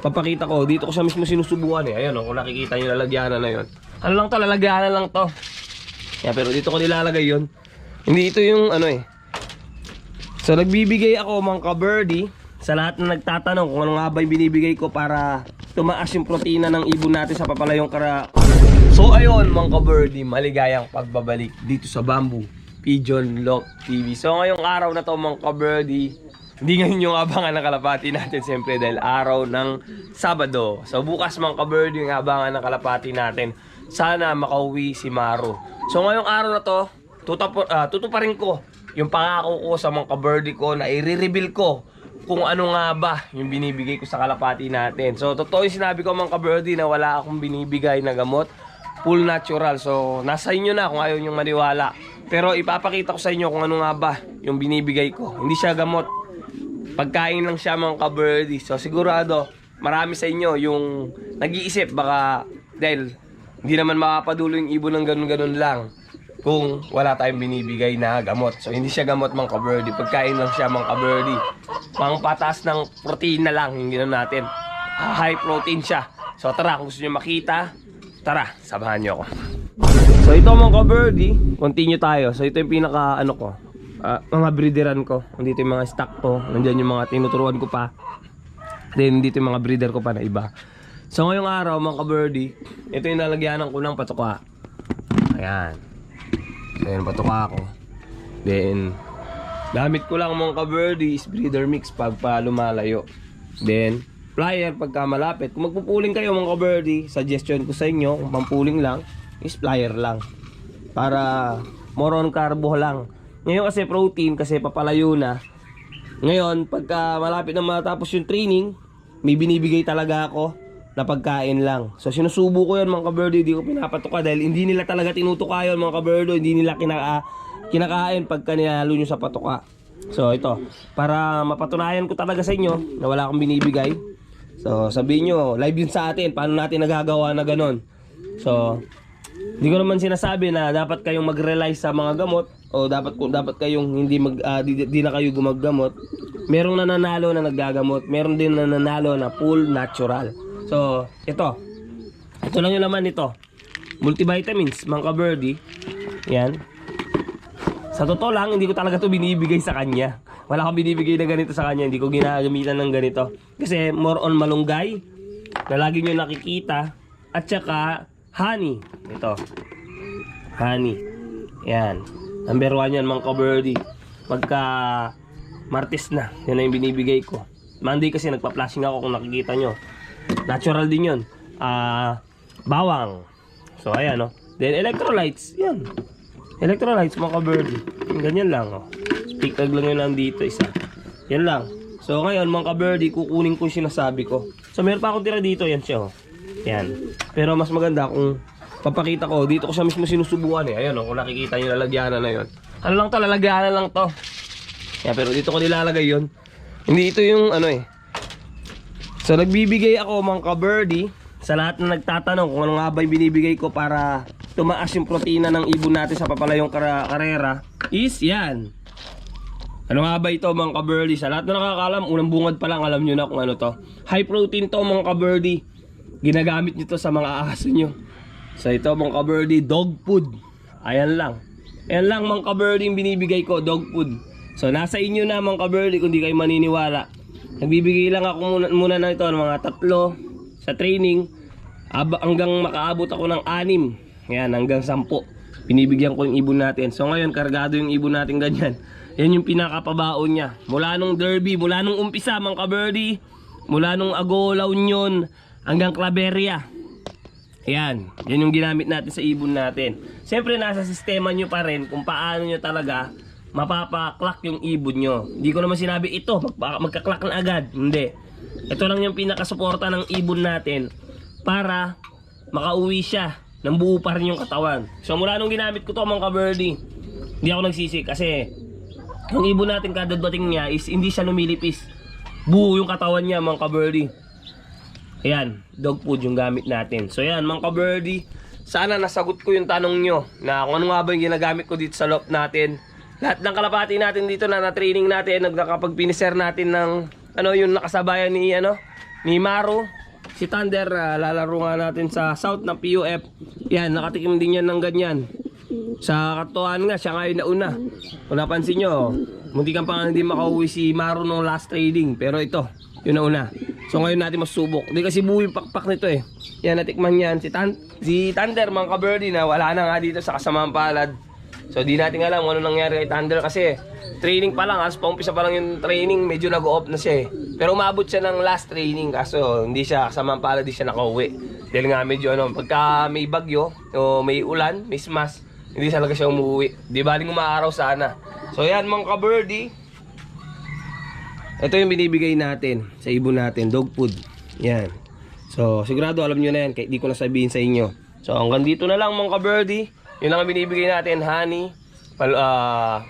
papakita ko. Dito ko siya mismo sinusubukan eh. Ayan oh, kung nakikita nyo lalagyanan na yon. Ano lang to, lalagyanan lang to. Yeah, pero dito ko nilalagay yon. Hindi ito yung ano eh. So nagbibigay ako mga ka-birdie sa lahat na nagtatanong kung ano nga ba yung binibigay ko para tumaas yung protina ng ibon natin sa papalayong kara. So ayun mga ka-birdie, maligayang pagbabalik dito sa Bamboo Pigeon Lock TV. So ngayong araw na to mga ka-birdie, hindi ngayon yung abangan ng kalapati natin siyempre dahil araw ng Sabado. So bukas mga ka-birdie yung abangan ng kalapati natin. Sana makauwi si Maro. So ngayong araw na to, tutap, uh, tutuparin ko yung pangako ko sa mga ka-birdie ko na i-reveal ko kung ano nga ba yung binibigay ko sa kalapati natin. So, totoo yung sinabi ko mga ka-birdie na wala akong binibigay na gamot. Full natural. So, nasa inyo na kung ayaw nyong maniwala. Pero ipapakita ko sa inyo kung ano nga ba yung binibigay ko. Hindi siya gamot. Pagkain lang siya mga ka-birdie. So, sigurado, marami sa inyo yung nag-iisip baka dahil hindi naman makapadulo yung ibon ng ganun-ganun lang kung wala tayong binibigay na gamot. So, hindi siya gamot mga ka-birdie. Pagkain lang siya mga ka-birdie. Pang patas ng protein na lang yung ginawa natin. High protein siya. So, tara, kung gusto nyo makita, tara, samahan nyo ako. So, ito mga ka-birdie, continue tayo. So, ito yung pinaka, ano ko, ah, mga breederan ko. Nandito yung mga stock ko. Nandyan yung mga tinuturuan ko pa. Then, dito yung mga breeder ko pa na iba. So, ngayong araw, mga ka-birdie, ito yung nalagyanan ko ng patuka. Ayan. So, yun, patuka ako. Then, gamit ko lang mga ka-birdie is breeder mix pag pa lumalayo. Then, flyer pagka malapit. Kung magpupuling kayo mga ka-birdie, suggestion ko sa inyo, kung pampuling lang, is flyer lang. Para more on carbo lang. Ngayon kasi protein, kasi papalayo na. Ngayon, pagka malapit na matapos yung training, may binibigay talaga ako na pagkain lang. So sinusubo ko yun mga kaberdo, hindi ko pinapatuka dahil hindi nila talaga tinutuka yun mga kaberdo, hindi nila kinaka kinakain pagka ninalo nyo sa patuka. So ito, para mapatunayan ko talaga sa inyo na wala akong binibigay. So sabihin nyo, live yun sa atin, paano natin nagagawa na ganon. So, hindi ko naman sinasabi na dapat kayong mag-rely sa mga gamot o dapat dapat kayong hindi mag ah, di, di na kayo gumaggamot. Merong nananalo na naggagamot, meron din nananalo na full natural. So, ito. Ito lang yung laman nito. Multivitamins, mga birdie. Yan. Sa totoo lang, hindi ko talaga to binibigay sa kanya. Wala akong binibigay na ganito sa kanya. Hindi ko ginagamitan ng ganito. Kasi more on malunggay na lagi nyo nakikita. At saka honey. Ito. Honey. Yan. Number one yan mga ka-birdie. Pagka Martes na. Yan na yung binibigay ko. Monday kasi nagpa-flashing ako kung nakikita nyo. Natural din yun. Ah, bawang. So ayan no. Then electrolytes. Yan. Electrolytes mga ka-birdie. Yung Ganyan lang oh. Speak tag lang yun nandito isa. Yan lang. So ngayon mga ka-birdie, kukunin ko yung sinasabi ko. So meron pa akong tira dito. Yan siya oh. Yan. Pero mas maganda kung papakita ko. Dito ko siya mismo sinusubukan eh. Ayan oh. Kung nakikita nyo lalagyanan na yun. Ano lang to? Lalagyanan lang to. Yeah, pero dito ko nilalagay yon. Hindi ito yung ano eh. So nagbibigay ako mga ka-birdie sa lahat na nagtatanong kung ano nga ba yung binibigay ko para tumaas yung protina ng ibon natin sa papalayong kara karera is yan. Ano nga ba ito mga ka-birdie? Sa lahat na nakakalam, unang bungad pa lang alam nyo na kung ano to. High protein to mga ka-birdie. Ginagamit nyo to sa mga aso nyo. So ito mga ka-birdie, dog food. Ayan lang. Ayan lang mga ka-birdie yung binibigay ko, dog food. So nasa inyo na mga ka-birdie kung di kayo maniniwala. Nagbibigay lang ako muna, muna na ito ng mga tatlo sa training hanggang makaabot ako ng anim. Yan, hanggang sampo. Binibigyan ko yung ibon natin. So ngayon, kargado yung ibon natin ganyan. Yan yung pinakapabaon niya. Mula nung derby, mula nung umpisa mga ka-birdie, mula nung Agolaw Union hanggang Claveria. Yan, yan yung ginamit natin sa ibon natin. Siyempre nasa sistema nyo pa rin kung paano nyo talaga mapapaklak yung ibon nyo. Hindi ko naman sinabi ito, magpa- magkaklak na agad. Hindi. Ito lang yung pinakasuporta ng ibon natin para makauwi siya ng buo pa rin yung katawan. So mula nung ginamit ko to mga ka-birdie, hindi ako nagsisi kasi yung ibon natin kada dating niya is hindi siya lumilipis. Buo yung katawan niya mga ka-birdie. Ayan, dog food yung gamit natin. So yan, mga ka-birdie, sana nasagot ko yung tanong nyo na kung ano nga ba yung ginagamit ko dito sa loft natin. Lahat ng kalapati natin dito na na-training natin, nagkakapag-piniser natin ng ano yung nakasabayan ni ano ni Maru. Si Thunder, ah, lalaro nga natin sa south ng PUF. Yan, nakatikim din yan ng ganyan. Sa katuan nga, siya nga yung nauna. Kung napansin nyo, munti kang pa nga hindi makauwi si Maru nung last trading. Pero ito, yung nauna. So ngayon natin masubok. Hindi kasi yung pakpak nito eh. Yan, natikman yan. Si, Tan si Thunder, mga kabirdie na wala na nga dito sa kasamang palad. So di natin alam ano nangyari kay Thunder kasi training pa lang, alas paumpisa pa lang yung training, medyo nag-off na siya eh. Pero umabot siya ng last training kaso hindi siya kasamang palad, di siya nakauwi. Dahil nga medyo ano, pagka may bagyo o may ulan, may smas, hindi talaga siya umuwi. Di baling umaaraw sana. So yan mga ka-birdie, ito yung binibigay natin sa ibon natin, dog food. Yan. So, sigurado alam nyo na yan, kahit di ko na sabihin sa inyo. So, hanggang dito na lang mga ka-birdie. Yun ang binibigay natin, honey, pal, ah,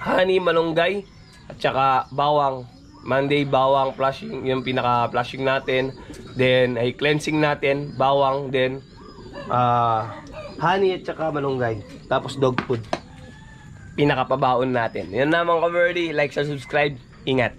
honey, malunggay, at saka bawang. Monday, bawang, flushing, yung pinaka-flushing natin. Then, ay cleansing natin, bawang, then, ah, honey at saka malunggay. Tapos dog food pinakapabaon natin. Yan na mga ka-birdie. Like, subscribe. Ingat.